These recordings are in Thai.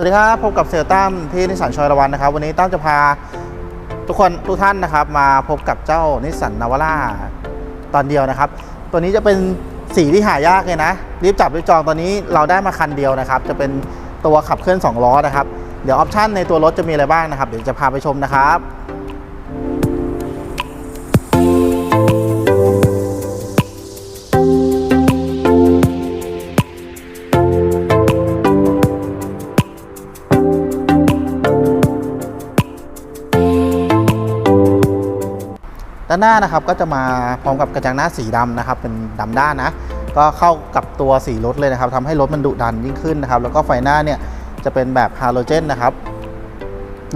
สวัสดีครับพบกับเซลตั้มที่นิสสันชอยระวันนะครับ วันนี้ตั้มจะพาทุกคนทุกท่านนะครับ มาพบกับเจ้านิสสันนาวาร่าตอนเดียวนะครับ ตัวนี้จะเป็นสีที่หายากเลยนะ รีบจับรีบจองตอนนี้เราได้มาคันเดียวนะครับ จะเป็นตัวขับเคลื่อน2ล้อนะครับ เดี๋ยวออปชันในตัวรถจะมีอะไรบ้างนะครับ เดี๋ยวจะพาไปชมนะครับ ด้านหน้านะครับก็จะมาพร้อมกับกระจังหน้าสีดำนะครับเป็นดำด้านนะ ก็เข้ากับตัวสีรถเลยนะครับทำให้รถมันดุดันยิ่งขึ้นนะครับ แล้วก็ไฟหน้าเนี่ยจะเป็นแบบฮาโลเจนนะครับ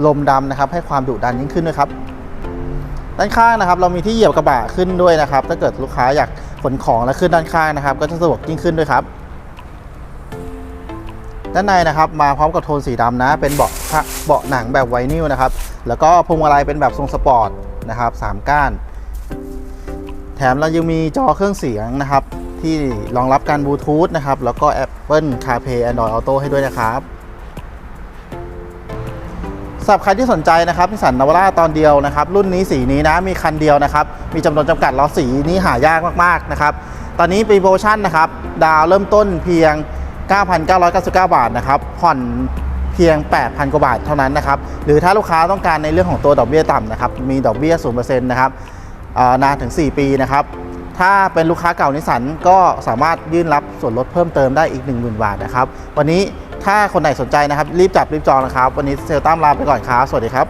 ลมดำนะครับให้ความดุดันยิ่งขึ้นด้วยครับด้านข้างนะครับ เรามีที่เหยียบกระบะขึ้นด้วยนะครับ ถ้าเกิดลูกค้าอยากขนของแล้วขึ้นด้านข้างนะครับ ก็จะสะดวกยิ่งขึ้นด้วยครับ ด้านในนะครับมาพร้อมกับโทนสีดำนะ เป็นเบาะเบาะหนังแบบไวนิลนะครับแล้วก็พวงมาลัยเป็นแบบทรงสปอร์ต นะครับสามก้าน แถมเรายังมีจอเครื่องเสียงนะครับ ที่รองรับการบลูทูธนะครับ แล้วก็ Apple CarPlay Android Auto ให้ด้วยนะครับสำหรับใครที่สนใจนะครับนิสสันนาวาร่าตอนเดียวนะครับ รุ่นนี้สีนี้นะมีคันเดียวนะครับ มีจำนวนจำกัดล้อสีนี้หายากมากๆนะครับตอนนี้ปีโปรโมชั่นนะครับ ดาวเริ่มต้นเพียง 9,999 บาทนะครับผ่อน เพียง 8,000 กว่าบาทเท่านั้นนะครับ หรือถ้าลูกค้าต้องการในเรื่องของตัวดอกเบี้ยต่ำนะครับ มีดอกเบี้ย 0%นะครับอ่อนานถึง 4 ปีนะครับ ถ้าเป็นลูกค้าเก่านิสสันก็สามารถยื่นรับส่วนลดเพิ่มเติมได้อีก 10,000 บาทนะครับ วันนี้ถ้าคนไหนสนใจนะครับ รีบจับรีบจองนะครับ วันนี้เซลตัมลาไปก่อนครับ สวัสดีครับ